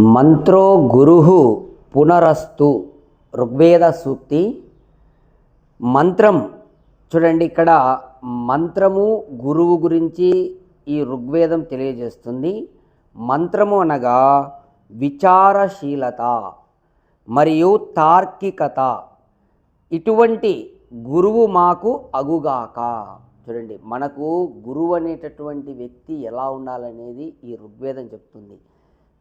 మంత్రో గురు పునరస్తు. ఋగ్వేద సూక్తి. మంత్రం. చూడండి ఇక్కడ మంత్రము గురువు గురించి ఈ ఋగ్వేదం తెలియజేస్తుంది. మంత్రము అనగా విచారశీలత మరియు తార్కికత. ఇటువంటి గురువు మాకు అగుగాక. చూడండి మనకు గురువు అనేటటువంటి వ్యక్తి ఎలా ఉండాలనేది ఈ ఋగ్వేదం చెప్తుంది.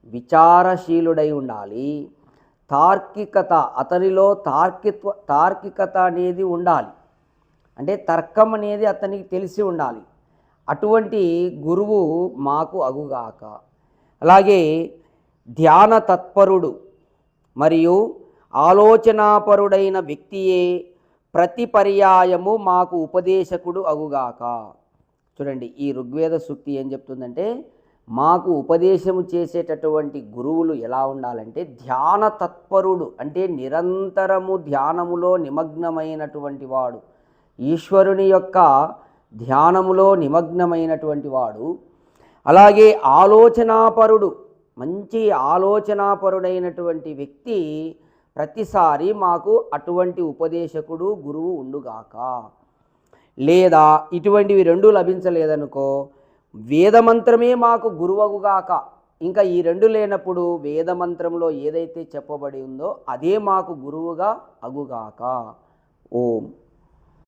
విచారశీలుడై ఉండాలి. తార్కికత అతనిలో తార్కిత్వ తార్కికత అనేది ఉండాలి. అంటే తర్కం అనేది అతనికి తెలిసి ఉండాలి. అటువంటి గురువు మాకు అగుగాక. అలాగే ధ్యాన తత్పరుడు మరియు ఆలోచనాపరుడైన వ్యక్తియే ప్రతి పర్యాయము మాకు ఉపదేశకుడు అగుగాక. చూడండి ఈ ఋగ్వేద సూక్తి ఏం చెప్తుందంటే మాకు ఉపదేశము చేసేటటువంటి గురువులు ఎలా ఉండాలంటే ధ్యాన తత్పరుడు అంటే నిరంతరము ధ్యానములో నిమగ్నమైనటువంటి వాడు. ఈశ్వరుని యొక్క ధ్యానములో నిమగ్నమైనటువంటి వాడు. అలాగే ఆలోచనాపరుడు మంచి ఆలోచనాపరుడైనటువంటి వ్యక్తి ప్రతిసారి మాకు అటువంటి ఉపదేశకుడు గురువు ఉండుగాక. లేదా ఇటువంటివి రెండు లభించలేదనుకో వేదమంత్రమే మాకు గురువగుగాక. ఇంకా ఈ రెండు లేనప్పుడు వేదమంత్రంలో ఏదైతే చెప్పబడి ఉందో అదే మాకు గురువుగా అగుగాక. ఓం.